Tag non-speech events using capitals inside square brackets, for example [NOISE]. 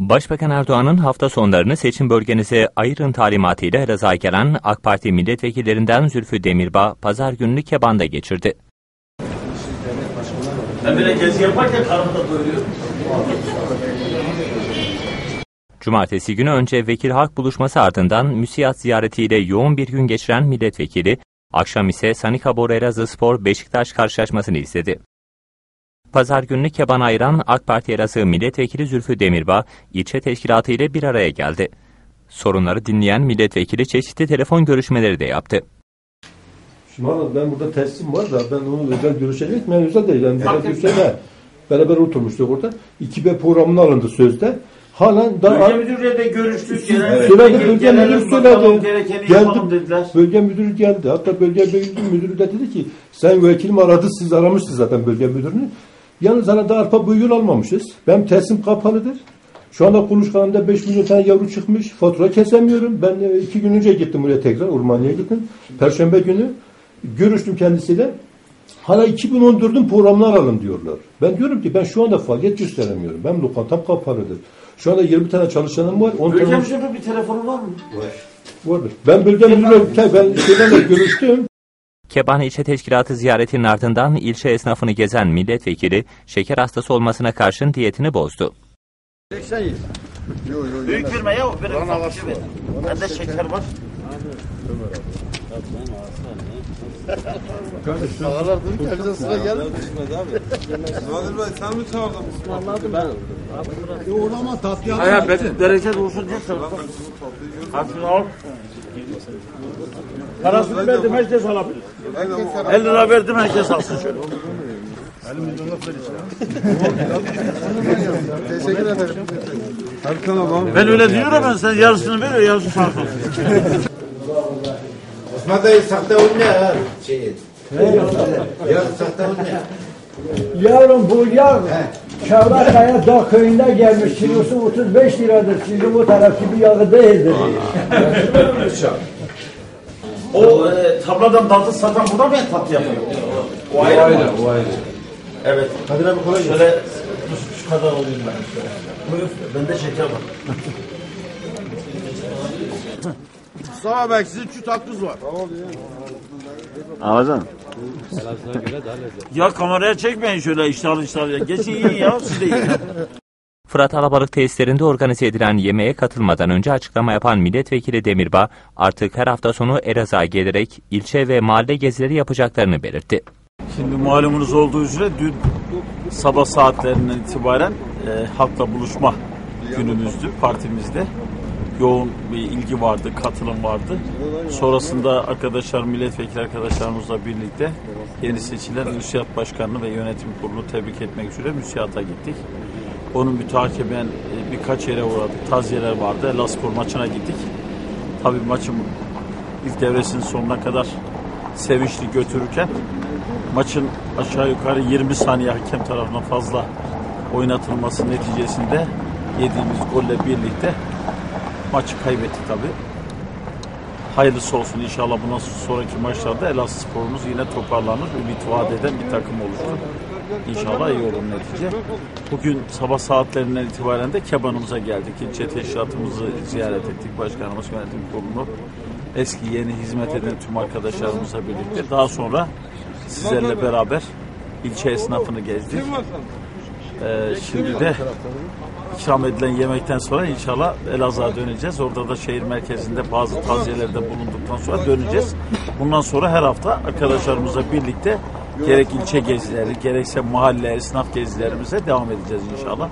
Başbakan Erdoğan'ın hafta sonlarını seçim bölgenize ayırın talimatıyla Elazığ'a gelen AK Parti milletvekillerinden Zülfü Demirbağ, pazar gününü Keban'da geçirdi. Ben böyle gezi yaparken karnımı da doyuruyorum. Cumartesi günü önce vekil halk buluşması ardından müsiyat ziyaretiyle yoğun bir gün geçiren milletvekili, akşam ise Sanika Bor Elazığ Spor Beşiktaş karşılaşmasını izledi. Pazar gününü Keban ayıran AK Parti Elazığ Milletvekili Zülfü Demirbağ, ilçe teşkilatı ile bir araya geldi. Sorunları dinleyen milletvekili çeşitli telefon görüşmeleri de yaptı. Şimdi ben burada teslim var da ben onu özel görüşecek ben özel değil. Yani özel görüşene beraber oturmuştuk orada. 2B programına alındı sözde. Halen daha Bölge müdürüyle de görüştük. Genel Söyledi, bölge müdürü söyledi. Geldi. dediler. bölge müdürü geldi. Hatta bölge müdürü, müdürü de dedi ki sen vekilim aradı siz aramışsınız zaten bölge müdürünü. Yalnız arada arpa bu yıl almamışız. Benim teslim kapalıdır. Şu anda kuluçkanımda 5 milyon tane yavru çıkmış. Fatura kesemiyorum. Ben e, iki gün önce gittim buraya tekrar. Urmanya'ya gittim. Perşembe günü görüştüm kendisiyle. Hala 2014'ün programlar alın diyorlar. Ben diyorum ki ben şu anda faaliyet gösteremiyorum. Benim lokantam kapalıdır. Şu anda 20 tane çalışanım var. 10 Bölge tane müdürünün bir telefonu var mı? vardır. Ben bölge müdürüyle ben şeylerle görüştüm. Keban İlçe Teşkilatı ziyaretinin ardından ilçe esnafını gezen milletvekili, şeker hastası olmasına karşın diyetini bozdu. Büyük firma ya. Benim şey ver. Bende şeker var. Nadir Bey sen mi çağırdın? Hayır ben bereket olsun diye sordum. Hakkını al. Parasını verdim herkes alabilir. 50 lira verdim herkes alsın şöyle. Erkan adam. Ben öyle diyorum ben sen yarısını ver yarısını sana kalsın. Osman dayı sakta olmuyor ha. Şey. Ya sakta olmuyor. Yavrum bu yağ Çavrakaya Dağ köyünde gelmiş. Kilosu 35 liradır. Sizin bu taraf gibi yağı değildir. [LAUGHS] O e, tabladan tatlı satan burada mı tatlı yapıyor? O ayrı, o ayrı. Evet. Kadir abi kolay Şöyle şu, şu kadar olayım ben şöyle. Buyur. Bende şeker [LAUGHS] var. Mustafa Bey sizin şu tatlınız var. Ya kameraya çekmeyin şöyle iştahlı iştahlı. Geçin yiyin ya siz de yiyin. [LAUGHS] Fırat Alabalık tesislerinde organize edilen yemeğe katılmadan önce açıklama yapan milletvekili Demirbağ, artık her hafta sonu Elazığ'a gelerek ilçe ve mahalle gezileri yapacaklarını belirtti. Şimdi malumunuz olduğu üzere dün sabah saatlerinden itibaren e, halkla buluşma günümüzdü partimizde. Yoğun bir ilgi vardı, katılım vardı. Sonrasında arkadaşlar, milletvekili arkadaşlarımızla birlikte yeni seçilen müsiyat başkanını ve yönetim kurulunu tebrik etmek üzere müsiyata gittik. Onun mütakiben e, birkaç yere uğradık. Taziyeler vardı. Laspor maçına gittik. Tabii maçın ilk devresinin sonuna kadar sevinçli götürürken maçın aşağı yukarı 20 saniye hakem tarafından fazla oynatılması neticesinde yediğimiz golle birlikte maçı kaybettik tabi. Hayırlısı olsun inşallah bundan sonraki maçlarda Elazığ sporumuz yine toparlanır. Ümit vaat eden bir takım oluştur. İnşallah iyi olur netice. Bugün sabah saatlerinden itibaren de Keban'ımıza geldik. İlçe teşkilatımızı ziyaret ettik. Başkanımız yönetim kurulunu eski yeni hizmet eden tüm arkadaşlarımızla birlikte. Daha sonra sizlerle beraber ilçe esnafını gezdik. Ee, şimdi de ikram edilen yemekten sonra inşallah Elazığ'a döneceğiz. Orada da şehir merkezinde bazı taziyelerde bulunduktan sonra döneceğiz. Bundan sonra her hafta arkadaşlarımızla birlikte gerek ilçe gezileri, gerekse mahalle, esnaf gezilerimize devam edeceğiz inşallah.